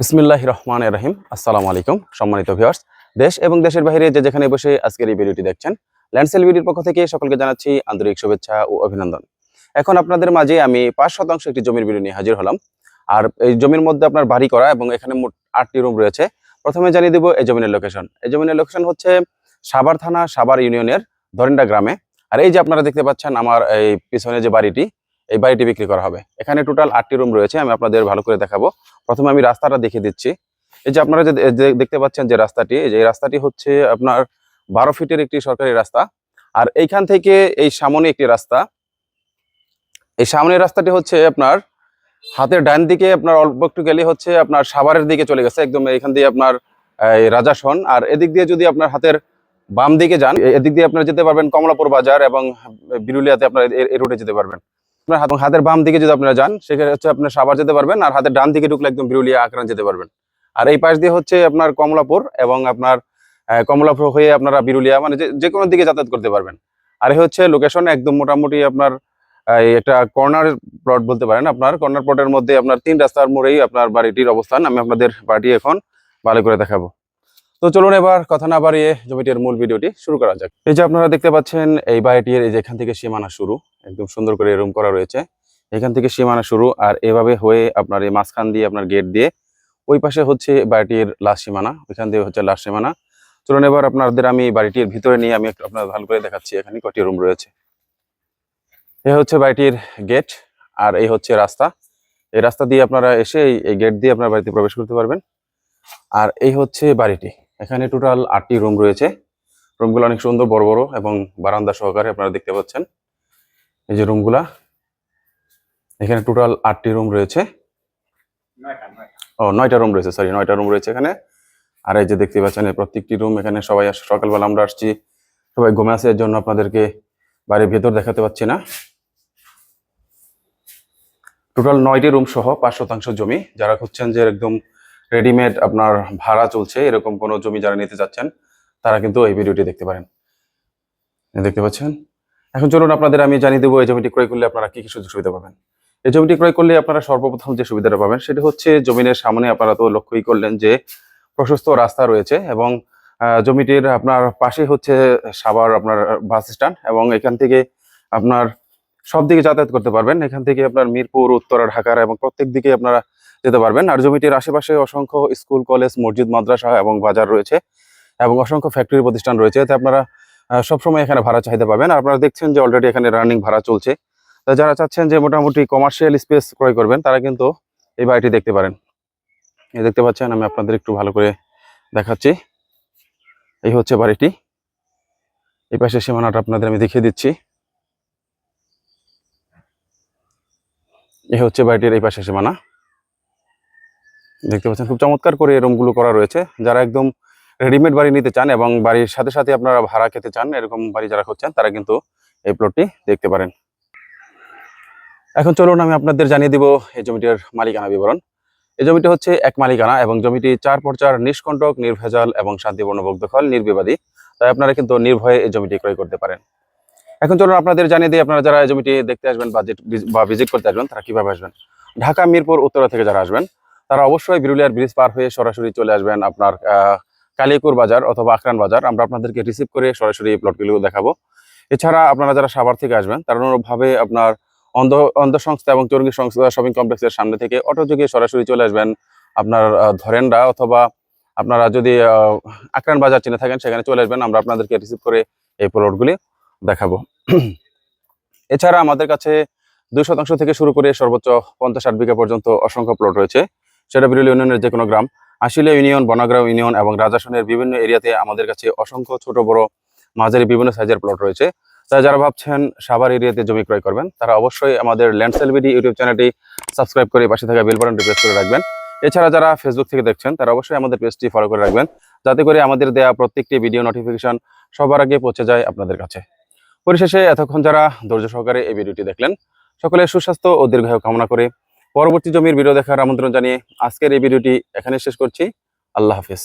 বিসমিল্লাহ রহমান রহিম। আসসালামু আলাইকুম, সম্মানিত ভিউয়ার্স দেশ এবং দেশের বাইরে যে যেখানে বসে আজকের এই ভিডিওটি দেখছেন ল্যান্ডসেল ভিডিওর পক্ষ থেকে সকলকে জানাচ্ছি আন্তরিক শুভেচ্ছা ও অভিনন্দন। এখন আপনাদের মাঝে আমি পাঁচ শতাংশ একটি জমির ভিডিও নিয়ে হাজির হলাম। আর এই জমির মধ্যে আপনার বাড়ি করা এবং এখানে মোট আটটি রুম রয়েছে। প্রথমে জানিয়ে দেবো এই জমিনের লোকেশন এই জমিনের লোকেশন হচ্ছে সাভার থানা, সাভার ইউনিয়নের ধরেন্ডা গ্রামে। আর এই যে আপনারা দেখতে পাচ্ছেন আমার এই পিছনে যে বাড়িটি এই বাড়িটি বিক্রি করা হবে। এখানে টোটাল আটটি রুম রয়েছে, আমি আপনাদের ভালো করে দেখাবো। প্রথমে আমি রাস্তাটা দেখিয়ে দিচ্ছি। এই যে আপনারা যে দেখতে পাচ্ছেন যে রাস্তাটি, এই যে রাস্তাটি হচ্ছে আপনার বারো ফিটের একটি সরকারি রাস্তা। আর এইখান থেকে এই সামনে একটি রাস্তা। এই সামনের রাস্তাটি হচ্ছে আপনার হাতের ডান দিকে আপনার অল্প একটু গেলে হচ্ছে আপনার সাভারের দিকে চলে গেছে, একদম এখান দিয়ে আপনার রাজাসন। আর এদিক দিয়ে যদি আপনার হাতের বাম দিকে যান এদিক দিয়ে আপনারা যেতে পারবেন কমলাপুর বাজার এবং বিরুলিয়াতে আপনার এই রুটে যেতে পারবেন। আপনার হাত- হাতের বাম দিকে যদি আপনারা যান, সেখানে হচ্ছে আপনার সাভার যেতে পারবেন আর হাতের ডান দিকে ঢুকলে একদম বিরুলিয়া আক্রান্ত যেতে পারবেন। আর এই পাশ দিয়ে হচ্ছে আপনার কমলাপুর এবং আপনার কমলাপুর হয়ে আপনারা বিরুলিয়া মানে যে- কোনো দিকে যাতায়াত করতে পারবেন। আর এই হচ্ছে লোকেশন একদম মোটামুটি আপনার একটা কর্নার প্লট বলতে পারেন আপনার। কর্নার প্লটের মধ্যে আপনার তিন রাস্তার মোড়েই আপনার বাড়িটির অবস্থান। আমি আপনাদের বাড়িটি এখন ভালো করে দেখাবো। তো চলুন এবার কথা না বাড়িয়ে জমিটির মূল ভিডিওটি শুরু করা যাক। এই যে আপনারা দেখতে পাচ্ছেন, এই বাড়িটির এই যে এখান থেকে সীমানা শুরু একদম সুন্দর করে রুম করা রয়েছে। এখান থেকে সীমানা শুরু আর এভাবে হয়ে আপনার এই মাঝখান দিয়ে আপনার গেট দিয়ে ওই পাশে হচ্ছে বাড়িটির লাশ সীমানা, ওইখান দিয়ে হচ্ছে লাশ সীমানা। চলুন এবার আপনাদের আমি বাড়িটির ভিতরে নিয়ে আমি একটু আপনাদের ভালো করে দেখাচ্ছি, এখানে কটি রুম রয়েছে। এ হচ্ছে বাড়িটির গেট আর এই হচ্ছে রাস্তা। এই রাস্তা দিয়ে আপনারা এসে এই গেট দিয়ে আপনার বাড়িতে প্রবেশ করতে পারবেন। আর এই হচ্ছে বাড়িটি, এখানে টোটাল আটটি রুম রয়েছে। রুমগুলো অনেক সুন্দর, বড় বড় এবং বারান্দা সহকারে আপনারা দেখতে পাচ্ছেন। এই যে রুমগুলা এখানে টোটাল আটটি রুম রয়েছে। ও নয়টা রুম রয়েছে সরি নয়টা রুম রয়েছে এখানে। আর এই যে দেখতে পাচ্ছেন এই প্রত্যেকটি রুম এখানে সবাই সকালবেলা আমরা আসছি। সবাই ঘুমে আসে এর জন্য আপনাদেরকে বাড়ির ভেতর দেখাতে পাচ্ছি না। টোটাল নয়টি রুম সহ পাঁচ শতাংশ জমি। যারা খুঁজছেন যে একদম রেডিমেড আপনার ভাড়া চলছে এরকম কোনো জমি যারা নিতে যাচ্ছেন তারা কিন্তু এই ভিডিওটি দেখতে পারেন। দেখতে পাচ্ছেন এখন চলুন আপনাদের আমি জানিয়ে দেবো এই জমিটি ক্রয় করলে আপনারা কি কি সুযোগ সুবিধা পাবেন। এই জমিটি ক্রয় করলে আপনারা সর্বপ্রথম যে সুবিধাটা পাবেন সেটা হচ্ছে জমিনের সামনে আপনারা তো লক্ষ্যই করলেন যে প্রশস্ত রাস্তা রয়েছে এবং জমিটির আপনার পাশে হচ্ছে সাভার আপনার বাস স্ট্যান্ড এবং এখান থেকে আপনার সব দিকে যাতায়াত করতে পারবেন। এখান থেকে আপনার মিরপুর, উত্তরা ঢাকার এবং প্রত্যেক দিকে আপনারা যেতে পারবেন। আর জমিটির আশেপাশে অসংখ্য স্কুল, কলেজ, মসজিদ, মাদ্রাসা এবং বাজার রয়েছে এবং অসংখ্য ফ্যাক্টরি প্রতিষ্ঠান রয়েছে। এতে আপনারা সবসময় এখানে ভাড়া চাহিদা পাবেন। আপনারা দেখছেন যে অলরেডি এখানে রানিং ভাড়া চলছে। তা যারা চাচ্ছেন যে মোটামুটি কমার্শিয়াল স্পেস ক্রয় করবেন, তারা কিন্তু এই বাড়িটি দেখতে পারেন। দেখতে পাচ্ছেন, আমি আপনাদের একটু ভালো করে দেখাচ্ছি। এই হচ্ছে বাড়িটি। এই পাশের সীমানাটা আপনাদের আমি দেখিয়ে দিচ্ছি। এই হচ্ছে বাড়িটির এই পাশের সীমানা। দেখতে পাচ্ছেন, খুব চমৎকার করে রুমগুলো করা রয়েছে। যারা একদম রেডিমেড বাড়ি নিতে চান এবং বাড়ির সাথে সাথে আপনারা ভাড়া খেতে চান, এরকম বাড়ি যারা খুঁজছেন, তারা কিন্তু এই প্লটটি দেখতে পারেন। এখন চলুন আমি আপনাদের জানিয়ে দিব এই জমিটির মালিকানা বিবরণ। এই জমিটি হচ্ছে এক মালিকানা এবং জমিটি চার পর্চার নিষ্কণ্টক, নির্ভেজাল এবং শান্তিপূর্ণ দখল নির্বিবাদী। তাই আপনারা কিন্তু নির্ভয়ে এই জমিটি ক্রয় করতে পারেন। এখন চলুন আপনাদের জানিয়ে দিই, আপনারা যারা এই জমিটি দেখতে আসবেন বা বা ভিজিট করতে আসবেন, তারা কীভাবে আসবেন? ঢাকা, মিরপুর, উত্তরা থেকে যারা আসবেন, তারা অবশ্যই বিরুলিয়ার ব্রিজ পার হয়ে সরাসরি চলে আসবেন আপনার কালিয়াকুর বাজার অথবা আখরান বাজার, আমরা আপনাদেরকে রিসিভ করে সরাসরি এই প্লটগুলো দেখাবো। এছাড়া আপনারা যারা সাভার থেকে আসবেন, তারা অনুরূপভাবে আপনার অন্ধ অন্ধ সংস্থা এবং চরঙ্গী সংস্থা শপিং কমপ্লেক্সের সামনে থেকে অটো যোগে সরাসরি চলে আসবেন আপনার ধরেনরা অথবা আপনারা যদি আক্রান বাজার চিনে থাকেন, সেখানে চলে আসবেন। আমরা আপনাদেরকে রিসিভ করে এই প্লটগুলি দেখাবো। এছাড়া আমাদের কাছে দুই শতাংশ থেকে শুরু করে সর্বোচ্চ পঞ্চাশ ষাট বিঘা পর্যন্ত অসংখ্য প্লট রয়েছে। সেটা বিরল ইউনিয়নের যে কোনো গ্রাম। আশিলিয়া ইউনিয়ন, বনাগ্রাম ইউনিয়ন এবং রাজাসনের বিভিন্ন এরিয়াতে আমাদের কাছে অসংখ্য ছোট, বড়, মাঝারি বিভিন্ন সাইজের প্লট রয়েছে। তাই যারা ভাবছেন সাভার এরিয়াতে জমি ক্রয় করবেন, তারা অবশ্যই আমাদের ল্যান্ডসেল বিডি ইউটিউব চ্যানেলটি সাবস্ক্রাইব করে পাশে থাকা বেল বাটনটি প্রেস করে রাখবেন। এছাড়া যারা ফেসবুক থেকে দেখছেন, তারা অবশ্যই আমাদের পেজটি ফলো করে রাখবেন, যাতে করে আমাদের দেয়া প্রত্যেকটি ভিডিও নোটিফিকেশন সবার আগে পৌঁছে যায় আপনাদের কাছে। পরিশেষে এতক্ষণ যারা ধৈর্য সহকারে এই ভিডিওটি দেখলেন, সকলে সুস্বাস্থ্য ও দীর্ঘায়ু কামনা করে পরবর্তী জমির ভিডিও দেখার আমন্ত্রণ জানিয়ে আজকের এই ভিডিওটি এখানে শেষ করছি। আল্লাহ হাফিজ।